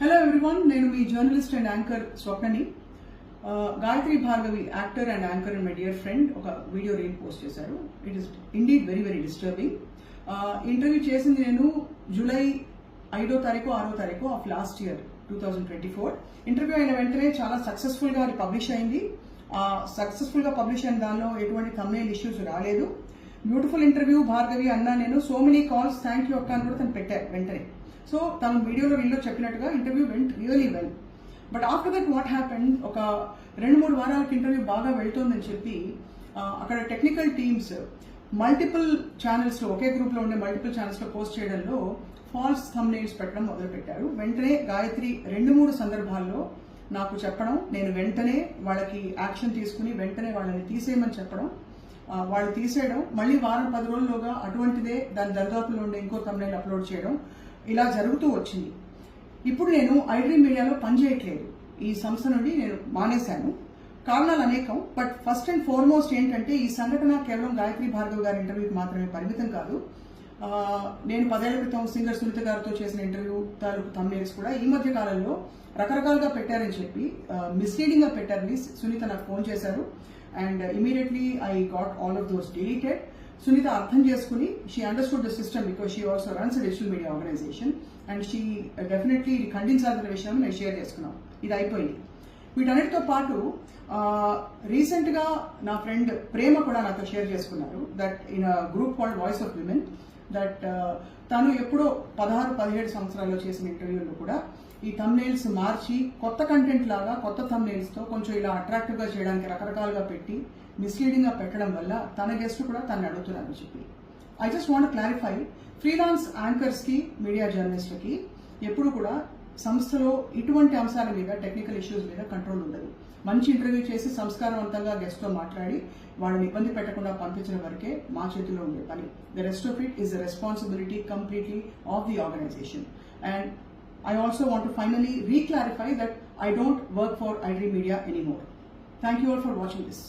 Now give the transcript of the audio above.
Hello everyone నేను మీ journalist and anchor స్వప్నని. Gayatri Bhargavi actor and anchor and my dear friend ఒక video reel post చేశారు. It is indeed very very disturbing interview చేసింది నేను July ఐదో తారీఖు ఆరో తారీఖు of last year two thousand twenty four interview అయిన వెంటనే చాలా సక్సెస్ఫుల్గా అది పబ్లిష్ అయింది. సక్సెస్ఫుల్గా పబ్లిష్ అయిన దానిలో ఎటువంటి తమ్నేల్ ఇష్యూస్ రాలేదు. బ్యూటిఫుల్ ఇంటర్వ్యూ భార్గవి అన్నా నేను. So many calls thank you అక్క అని కూడా తను పెట్టారు వెంటనే. సో తను వీడియోలో వీళ్ళు చెప్పినట్టుగా interview went really well but after that what happen ఒక రెండు మూడు వారాలకి ఇంటర్వ్యూ బాగా వెళ్తోందని చెప్పి అక్కడ టెక్నికల్ టీమ్స్ మల్టిపుల్ ఛానల్స్లో ఒకే గ్రూప్లో ఉండే మల్టిపుల్ ఛానల్స్లో పోస్ట్ చేయడంలో ఫాల్స్ థంబ్నెయిల్స్ పెట్టడం మొదలుపెట్టారు. వెంటనే గాయత్రి రెండు మూడు సందర్భాల్లో నాకు చెప్పడం నేను వెంటనే వాళ్ళకి యాక్షన్ తీసుకుని వెంటనే వాళ్ళని తీసేయమని చెప్పడం వాళ్ళు తీసేయడం మళ్ళీ వారం పది రోజుల్లోగా అటువంటిదే దాని దరిదాపులో ఉండే ఇంకో తమ్నైల్ అప్లోడ్ చేయడం ఇలా జరుగుతూ వచ్చింది. ఇప్పుడు నేను ఐడ్రీమ్ మీడియాలో పనిచేయట్లేదు ఈ సంస్థ నుండి నేను మానేశాను. కారణాలు అనేకం బట్ ఫస్ట్ అండ్ ఫార్మోస్ట్ ఏంటంటే ఈ సంఘటన కేవలం గాయత్రి భార్గవ్ గారి ఇంటర్వ్యూకి మాత్రమే పరిమితం కాదు. నేను పదేళ్ళ క్రితం సింగర్ సునీత గారితో చేసిన ఇంటర్వ్యూ తాలూకు తమ్నేల్స్ కూడా ఈ మధ్య కాలంలో రకరకాలుగా పెట్టారని చెప్పి మిస్లీడింగ్గా పెట్టారని సునీత నాకు ఫోన్ చేశారు. And immediately I got all of those deleted. Sunitha అర్థం చేసుకుని she understood the system because she also runs digital media organisation and she definitely ఇది ఖండించాల్సిన విషయం మేము షేర్ చేసుకున్నాం. ఇది అయిపోయింది. వీటన్నిటితో పాటు రీసెంట్గా నా ఫ్రెండ్ ప్రేమ కూడా నాతో షేర్ చేసుకున్నారు. That in group called voice of women that uh, తను ఎప్పుడో పదహారు పదిహేడు సంవత్సరాల్లో చేసిన ఇంటర్వ్యూలో కూడా ఈ తమ్నేల్స్ మార్చి కొత్త కంటెంట్ లాగా కొత్త తమ్నేల్స్ కొంచెం ఇలా అట్రాక్టివ్గా చేయడానికి రకరకాలుగా పెట్టి మిస్లీడింగ్గా పెట్టడం వల్ల తన గెస్ట్ కూడా తను అడుగుతున్నారని చెప్పి. I just want clarify freelance యాంకర్స్కి media జర్నలిస్టులకి ఎప్పుడు కూడా సంస్థలో ఇటువంటి అంశాల మీద టెక్నికల్ ఇష్యూస్ మీద కంట్రోల్ ఉండదు. మంచి ఇంటర్వ్యూ చేసి సంస్కారవంతంగా గెస్ట్తో మాట్లాడి వాళ్ళని ఇబ్బంది పెట్టకుండా పంపించిన వరకే మా చేతిలో ఉండే పని. The rest of it is the responsibility completely of the organisation and I also want to finally clarify that I don't work for for media Media thank you all for watching this.